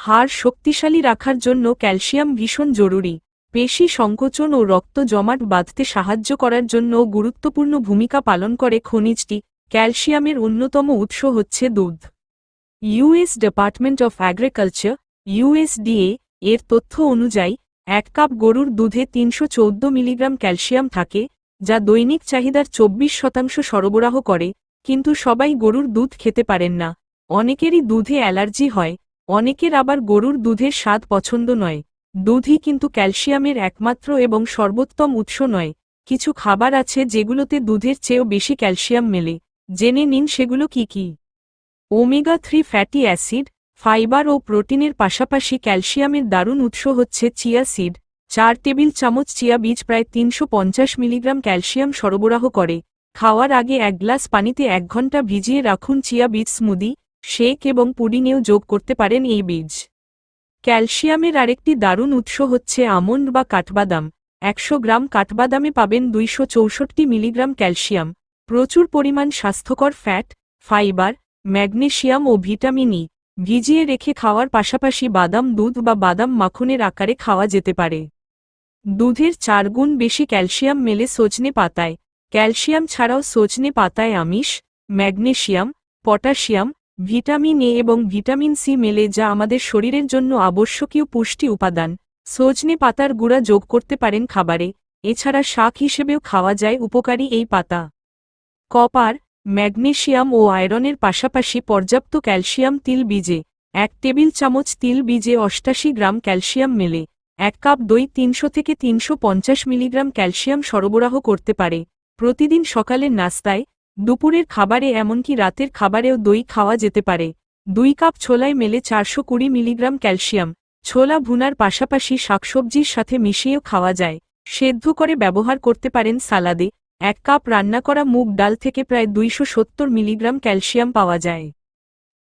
হাড় শক্তিশালী রাখার জন্য ক্যালসিয়াম ভীষণ জরুরি। পেশি সংকোচন ও রক্ত জমাট বাঁধতে সাহায্য করার জন্য গুরুত্বপূর্ণ ভূমিকা পালন করে খনিজটি ক্যালসিয়ামের অন্যতম উৎস হচ্ছে দুধ। US department of agriculture USDA এর তথ্য অনুযায়ী, এক কাপ গরুর দুধে তিনশো চৌদ্দ মিলিগ্রাম ক্যালসিয়াম থাকে, যা দৈনিক চাহিদার চব্বিশ শতাংশ সরবরাহ করে, কিন্তু সবাই গরুর দুধ খেতে পারেন না। অনেকেরই দুধে অ্যালার্জি হয় অনেকের আবার গরুর দুধের স্বাদ পছন্দ নয়। দুধই কিন্তু ক্যালসিয়ামের একমাত্র এবং সর্বোত্তম উৎস নয়। কিছু খাবার আছে যেগুলোতে দুধের চেয়েও বেশি ক্যালসিয়াম মেলে। জেনে নিন সেগুলো কি কি। Omega three fatty acid, fibre ও প্রোটিনের পাশাপাশি ক্যালসিয়ামের দারুণ উৎস হচ্ছে চিয়া সিড। চার টেবিল চামচ চিয়া বীজ প্রায় তিনশো পঞ্চাশ মিলিগ্রাম ক্যালসিয়াম সরবরাহ করে। খাওয়ার আগে এক গ্লাস পানিতে এক ঘণ্টা ভিজিয়ে রাখুন চিয়া বীজ স্মুদি। শেক এবং পুডিংয়েও যোগ করতে পারেন এই বীজ। ক্যালসিয়ামের আরেকটি দারুণ উৎস হচ্ছে আমন্ড বা কাঠবাদাম। একশো গ্রাম কাঠবাদামে পাবেন দুইশো চৌষট্টি মিলিগ্রাম ক্যালসিয়াম। প্রচুর পরিমাণ স্বাস্থ্যকর ফ্যাট, ফাইবার, ম্যাগনেশিয়াম ও ভিটামিন ই ভিজিয়ে রেখে খাওয়ার পাশাপাশি বাদাম দুধ বা বাদাম মাখনের আকারে খাওয়া যেতে পারে। দুধের চার গুণ বেশি ক্যালসিয়াম মেলে সজনে পাতায়। ক্যালসিয়াম ছাড়াও সজনে পাতায় আমিষ, ম্যাগনেশিয়াম, পটাশিয়াম ভিটামিন এ এবং ভিটামিন সি মেলে যা আমাদের শরীরের জন্য আবশ্যকীয় পুষ্টি উপাদান। সজনে পাতার গুঁড়া যোগ করতে পারেন খাবারে। এছাড়া শাক হিসেবেও খাওয়া যায় উপকারী এই পাতা। কপার, ম্যাগনেশিয়াম ও আয়রনের পাশাপাশি পর্যাপ্ত ক্যালসিয়াম তিল বীজে। এক টেবিল চামচ তিল বীজে অষ্টাশি গ্রাম ক্যালসিয়াম মেলে। এক কাপ দই তিনশো থেকে তিনশো পঞ্চাশ মিলিগ্রাম ক্যালসিয়াম সরবরাহ করতে পারে। প্রতিদিন সকালের নাস্তায় দুপুরের খাবারে এমনকি রাতের খাবারেও দই খাওয়া যেতে পারে। দুই কাপ ছোলায় মেলে চারশো কুড়ি মিলিগ্রাম ক্যালসিয়াম। ছোলা ভুনার পাশাপাশি শাকসবজির সাথে মিশিয়েও খাওয়া যায়। সেদ্ধ করে ব্যবহার করতে পারেন সালাদে। এক কাপ রান্না করা মুগ ডাল থেকে প্রায় দুইশো সত্তর মিলিগ্রাম ক্যালসিয়াম পাওয়া যায়।